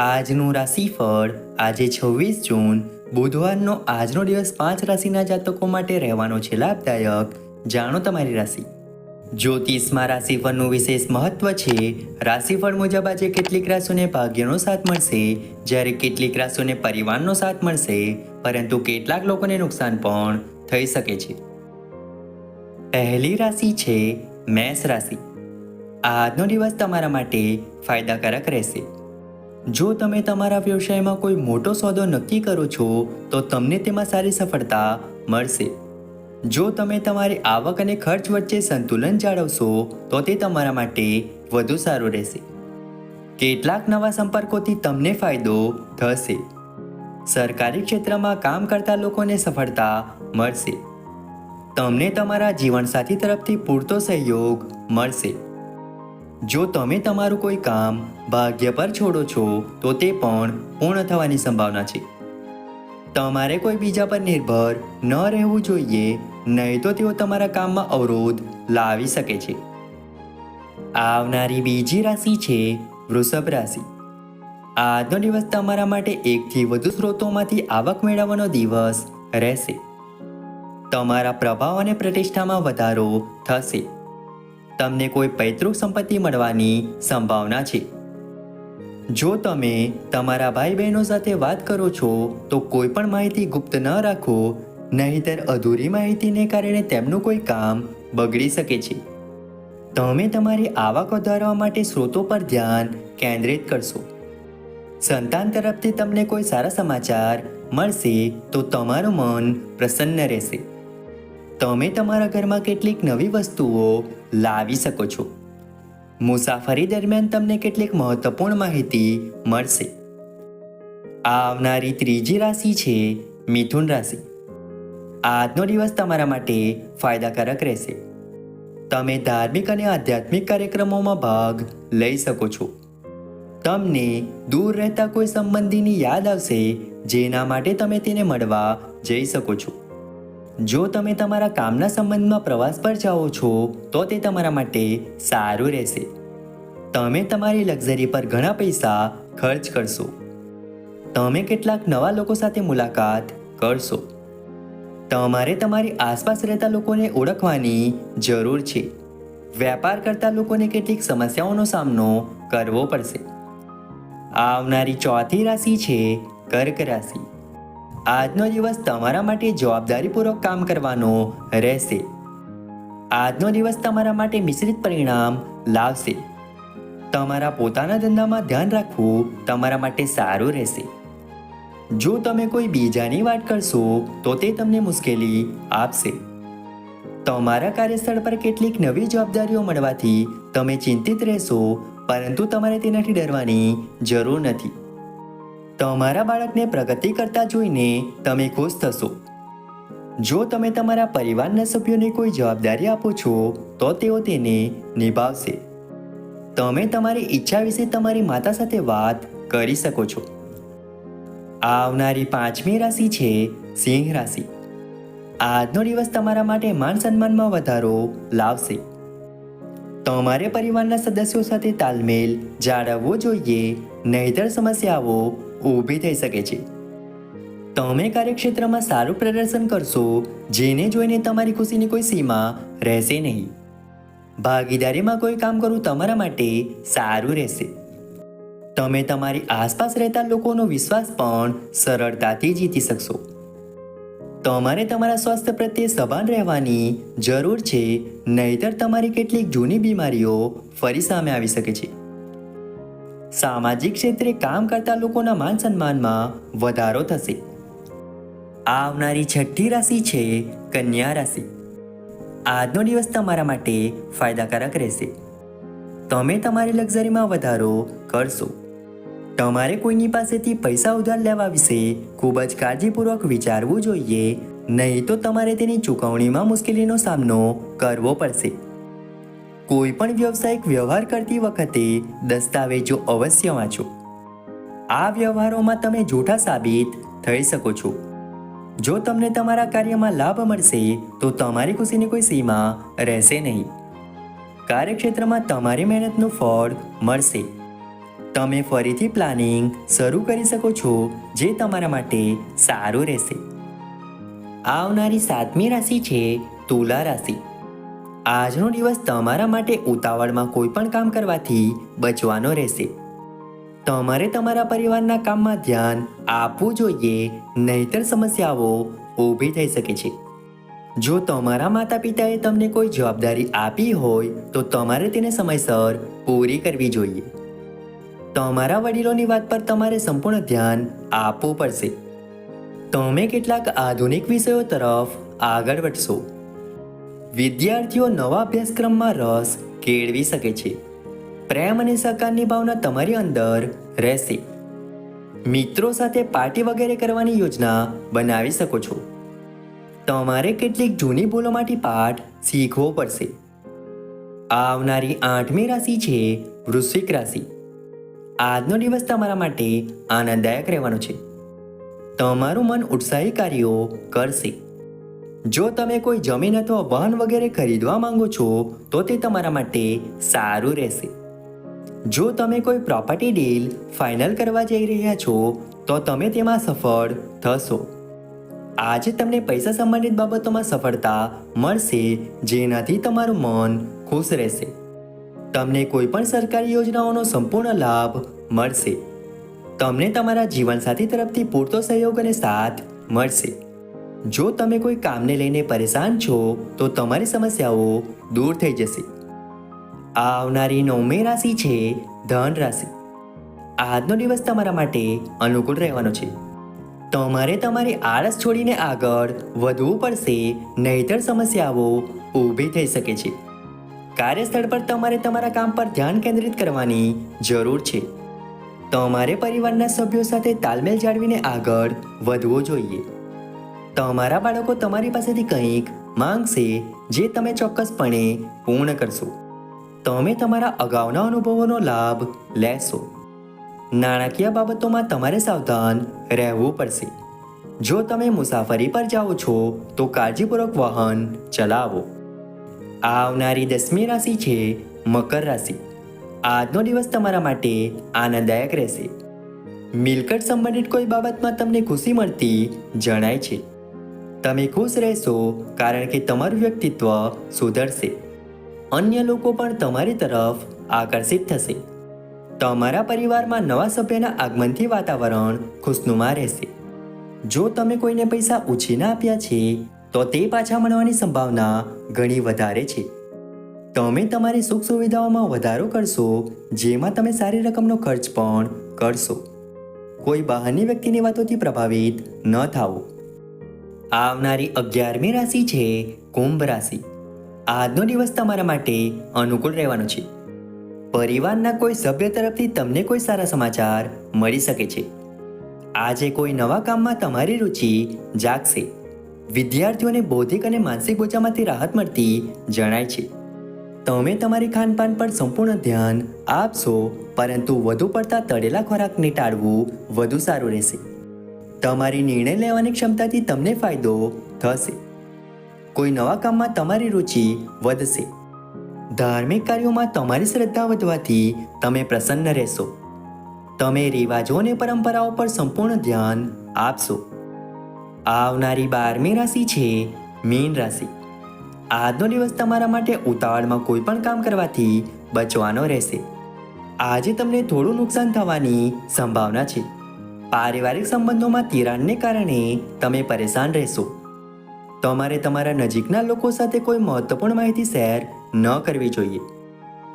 આજનું રાશિફળ આજે છવ્વીસ જૂન, બુધવારનો આજનો દિવસ પાંચ રાશિના જાતકો માટે રહેવાનો છે લાભદાયક. જાણો તમારી રાશિ. જ્યોતિષમાં રાશિફળનું વિશેષ મહત્વ છે. રાશિફળ મુજબ આજે કેટલીક રાશિઓને ભાગ્યનો સાથ મળશે. જ્યારે કેટલીક રાશિઓને પરિવારનો સાથ મળશે. પરંતુ કેટલાક લોકોને નુકસાન પણ થઈ શકે છે. પહેલી રાશિ છે મેષ રાશિ. આજનો દિવસ તમારા માટે ફાયદાકારક રહેશે. જો તમે તમારા વ્યવસાયમાં કોઈ મોટો સોદો નક્કી કરો છો, તો તમને તેમાં સારી સફળતા મળશે. જો તમે તમારી આવક અને ખર્ચ વચ્ચે સંતુલન જાળવશો, તો તે તમારા માટે વધુ સારું રહેશે. કેટલાક નવા સંપર્કોથી તમને ફાયદો થશે. સરકારી ક્ષેત્રમાં કામ કરતા લોકોને સફળતા મળશે. તમને તમારા જીવનસાથી તરફથી પૂરતો સહયોગ મળશે. જો તમે તમારું કોઈ કામ ભાગ્ય પર છોડો છો, તો તે પણ પૂર્ણ થવાની સંભાવના છે. તમારે કોઈ બીજા પર નિર્ભર ન રહેવું જોઈએ, નહીં તો તેઓ તમારા કામમાં અવરોધ લાવી શકે છે. આવનારી બીજી રાશિ છે વૃષભ રાશિ. આજનો દિવસ તમારા માટે એકથી વધુ સ્ત્રોતોમાંથી આવક મેળવવાનો દિવસ રહેશે. તમારા પ્રભાવ અને પ્રતિષ્ઠામાં વધારો થશે. તમને કોઈ પૈતૃક સંપત્તિ મળવાની સંભાવના છે. જો તમે તમારા ભાઈ બહેનો સાથે વાત કરો છો, તો કોઈ પણ માહિતી ગુપ્ત ન રાખો, નહીંતર અધૂરી માહિતીને કારણે તેમનું કોઈ કામ બગડી શકે છે. તમે તમારી આવક વધારવા માટે સ્ત્રોતો પર ધ્યાન કેન્દ્રિત કરશો. સંતાન તરફથી તમને કોઈ સારા સમાચાર મળશે, તો તમારું મન પ્રસન્ન રહેશે. તમે તમારા ઘરમાં કેટલીક નવી વસ્તુઓ લાવી શકો છો. મુસાફરી દરમિયાન તમને કેટલીક મહત્વપૂર્ણ માહિતી મળશે. આવનારી ત્રીજી રાશિ છે મિથુન રાશિ. આજનો દિવસ તમારા માટે ફાયદાકારક રહેશે. તમે ધાર્મિક અને આધ્યાત્મિક કાર્યક્રમોમાં ભાગ લઈ શકો છો. તમને દૂર રહેતા કોઈ સંબંધીની યાદ આવશે, જેના માટે તમે તેને મળવા જઈ શકો છો. જો તમે તમારા કામના સંબંધમાં પ્રવાસ પર જાઓ છો, તો તે તમારા માટે સારું રહેશે. તમે તમારી લક્ઝરી પર ઘણા પૈસા ખર્ચ કરશો. તમે કેટલાક નવા લોકો સાથે મુલાકાત કરશો. તમારે તમારી આસપાસ રહેતા લોકોને ઓળખવાની જરૂર છે. વેપાર કરતા લોકોને કેટલીક સમસ્યાઓનો સામનો કરવો પડશે. આવનારી ચોથી રાશિ છે કર્ક રાશિ. આજનો દિવસ તમારા માટે જવાબદારીપૂર્વક કામ કરવાનો રહેશે. આજનો દિવસ તમારા માટે મિશ્રિત પરિણામ લાવશે. તમારા પોતાના ધંધામાં ધ્યાન રાખવું તમારા માટે સારું રહેશે. જો તમે કોઈ બીજાની વાત કરશો, તો તે તમને મુશ્કેલી આપશે. તમારા કાર્યસ્થળ પર કેટલીક નવી જવાબદારીઓ મળવાથી તમે ચિંતિત રહેશો, પરંતુ તમારે તેનાથી ડરવાની જરૂર નથી. તમારા બાળકને પ્રગતિ કરતા જોઈને તમે ખુશ થશો. જો તમે તમારા પરિવારના સભ્યોને કોઈ જવાબદારી આપો છો, તો તેઓ તેને નિભાવશે. તમે તમારી ઈચ્છા વિશે તમારી માતા સાથે વાત કરી શકો છો. આવનારી પાંચમી રાશિ છે સિંહ રાશિ. આજનો દિવસ તમારા માટે માન સન્માનમાં વધારો લાવશે. તમારે પરિવારના સદસ્યો સાથે તાલમેલ જાળવવો જોઈએ, નહીતર સમસ્યાઓ ઊભી થઈ શકે છે. તમે કાર્યક્ષેત્રમાં સારું પ્રદર્શન કરશો, જેને જોઈને તમારી ખુશીની કોઈ સીમા રહેશે નહીં. ભાગીદારીમાં કોઈ કામ કરવું તમારા માટે સારું રહેશે. તમે તમારી આસપાસ રહેતા લોકોનો વિશ્વાસ પણ સરળતાથી જીતી શકશો. તમારે તમારા સ્વાસ્થ્ય પ્રત્યે સભાન રહેવાની જરૂર છે, નહીતર તમારી કેટલીક જૂની બીમારીઓ ફરી સામે આવી શકે છે. સામાજિક ક્ષેત્રે કામ કરતા લોકોના માન સન્માનમાં વધારો થશે. આવનારી છઠ્ઠી રાશિ છે કન્યા રાશિ. આજનો દિવસ તમારા માટે ફાયદાકારક રહેશે. તમે તમારી લક્ઝરીમાં વધારો કરશો. તમારે કોઈની પાસેથી પૈસા ઉધાર લેવા વિશે ખૂબ જ કાળજીપૂર્વક વિચારવું જોઈએ, નહીં તો તમારે તેની ચૂકવણીમાં મુશ્કેલીનો સામનો કરવો પડશે. કોઈ પણ વ્યવસાયિક વ્યવહાર કરતી વખતે દસ્તાવેજો અવશ્ય વાંચો. આ વ્યવહારોમાં તમે જૂઠા સાબિત થઈ શકો છો. જો તમને તમારા કાર્યમાં લાભ મળશે, તો તમારી ખુશીની કોઈ સીમા રહેશે નહીં. કાર્યક્ષેત્રમાં તમારી મહેનતનું ફળ મળશે. તમે ફરીથી પ્લાનિંગ શરૂ કરી શકો છો, જે તમારા માટે સારું રહેશે. આવનારી સાતમી રાશિ છે તુલા રાશિ. આજનો દિવસ તમારા માટે ઉતાવળમાં કોઈ પણ કામ કરવાથી બચવાનો રહેશે. તમારે તમારા પરિવારના કામમાં ધ્યાન આપવું જોઈએ, નહીતર સમસ્યાઓ ઊભી થઈ શકે છે. જો તમારા માતા પિતાએ તમને કોઈ જવાબદારી આપી હોય, તો તમારે તેને સમયસર પૂરી કરવી જોઈએ. તમારા વડીલોની વાત પર તમારે સંપૂર્ણ ધ્યાન આપવું પડશે. તમે કેટલાક આધુનિક વિષયો તરફ આગળ વધશો. વિદ્યાર્થીઓ નવા અભ્યાસક્રમમાં રસ કેળવી શકે છે. પ્રેમ અને સહકારની ભાવના તમારી અંદર રહેશે. મિત્રો સાથે પાર્ટી વગેરે કરવાની યોજના બનાવી શકો છો. તમારે કેટલીક જૂની ભૂલોમાંથી પાઠ શીખવો પડશે. આવનારી આઠમી રાશિ છે વૃશ્વિક રાશિ. આજનો દિવસ તમારા માટે આનંદદાયક રહેવાનો છે. તમારું મન ઉત્સાહી કાર્યો કરશે. જો તમે કોઈ જમીન અથવા વાહન વગેરે ખરીદવા માંગો છો, તો તે તમારા માટે સારું રહેશે. જો તમે કોઈ પ્રોપર્ટી ડીલ ફાઇનલ કરવા જઈ રહ્યા છો, તો તમે તેમાં સફળ થશો. આજે તમને પૈસા સંબંધિત બાબતોમાં સફળતા મળશે, જેનાથી તમારું મન ખુશ રહેશે. તમને કોઈ પણ સરકારી યોજનાઓનો સંપૂર્ણ લાભ મળશે. તમને તમારા જીવનસાથી તરફથી પૂરતો સહયોગ અને સાથ મળશે. જો તમે કોઈ કામને લઈને પરેશાન છો, તો તમારી સમસ્યાઓ દૂર થઈ જશે. આવનારી નવમી રાશિ છે ધન રાશિ. આજનો દિવસ તમારા માટે અનુકૂળ રહેવાનો છે. તમારે તમારી આળસ છોડીને આગળ વધવું પડશે, નહીતર સમસ્યાઓ ઊભી થઈ શકે છે. કાર્યસ્થળ પર તમારે તમારા કામ પર ધ્યાન કેન્દ્રિત કરવાની જરૂર છે. તમારે પરિવારના સભ્યો સાથે તાલમેલ જાળવીને આગળ વધવું જોઈએ. તમારા બાળકો તમારી પાસેથી કંઈક માંગશે જે તમે ચોક્કસપણે પૂર્ણ કરશો. તમે તમારા અગાઉના અનુભવોનો લાભ લેશો. નાણાકીય બાબતોમાં તમારે સાવધાન રહેવું પડશે. જો તમે મુસાફરી પર જાઓ છો, તો કાળજીપૂર્વક વાહન ચલાવો. આવનારી દસમી રાશિ છે મકર રાશિ. આજનો દિવસ તમારા માટે આનંદદાયક રહેશે. મિલકત સંબંધિત કોઈ બાબતમાં તમને ખુશી મળતી જણાય છે. તમે ખુશ રહેશો કારણ કે તમારું વ્યક્તિત્વ સુધરશે. અન્ય લોકો પણ તમારી તરફ આકર્ષિત થશે. તમારા પરિવારમાં નવા સભ્યના આગમનથી વાતાવરણ ખુશનુમા રહેશે. જો તમે કોઈને પૈસા ઉછીના આપ્યા છે, તો તે પાછા મળવાની સંભાવના ઘણી વધારે છે. તમે તમારી સુખ સુવિધાઓમાં વધારો કરશો, જેમાં તમે સારી રકમનો ખર્ચ પણ કરશો. કોઈ બહારની વ્યક્તિની વાતોથી પ્રભાવિત ન થાઓ. આવનારી અગિયારમી રાશિ છે કુંભ રાશિ. આજનો દિવસ તમારા માટે અનુકૂળ રહેવાનો છે. પરિવારના કોઈ સભ્ય તરફથી તમને કોઈ સારા સમાચાર મળી શકે છે. આજે કોઈ નવા કામમાં તમારી રુચિ જાગશે. વિદ્યાર્થીઓને બૌદ્ધિક અને માનસિક બોજામાંથી રાહત મળતી જણાય છે. તમે તમારી ખાનપાન પર સંપૂર્ણ ધ્યાન આપશો, પરંતુ વધુ પડતા તળેલા ખોરાકને ટાળવું વધુ સારું રહેશે. તમારી નિર્ણય લેવાની ક્ષમતાથી તમને ફાયદો થશે. કોઈ નવા કામમાં તમારી રુચિ વધશે. ધાર્મિક કાર્યોમાં તમારી શ્રદ્ધા વધવાથી તમે પ્રસન્ન રહેશો. તમે રિવાજો અને પરંપરાઓ પર સંપૂર્ણ ધ્યાન આપશો. આવનારી બારમી રાશિ છે મીન રાશિ. આજનો દિવસ તમારા માટે ઉતાવળમાં કોઈ પણ કામ કરવાથી બચવાનો રહેશે. આજે તમને થોડું નુકસાન થવાની સંભાવના છે. પારિવારિક સંબંધોમાં તિરાડને કારણે તમે પરેશાન રહેશો. તમારે તમારા નજીકના લોકો સાથે કોઈ મહત્વપૂર્ણ માહિતી શેર ન કરવી જોઈએ.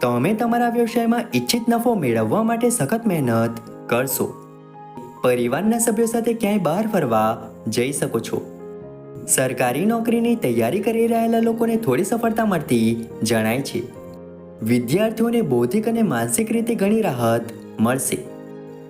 તમે તમારા વ્યવસાયમાં ઈચ્છિત નફો મેળવવા માટે સખત મહેનત કરશો. પરિવારના સભ્યો સાથે ક્યાંય બહાર ફરવા જઈ શકો છો. સરકારી નોકરીની તૈયારી કરી રહેલા લોકોને થોડી સફળતા મળતી જણાય છે. વિદ્યાર્થીઓને બૌદ્ધિક અને માનસિક રીતે ઘણી રાહત મળશે.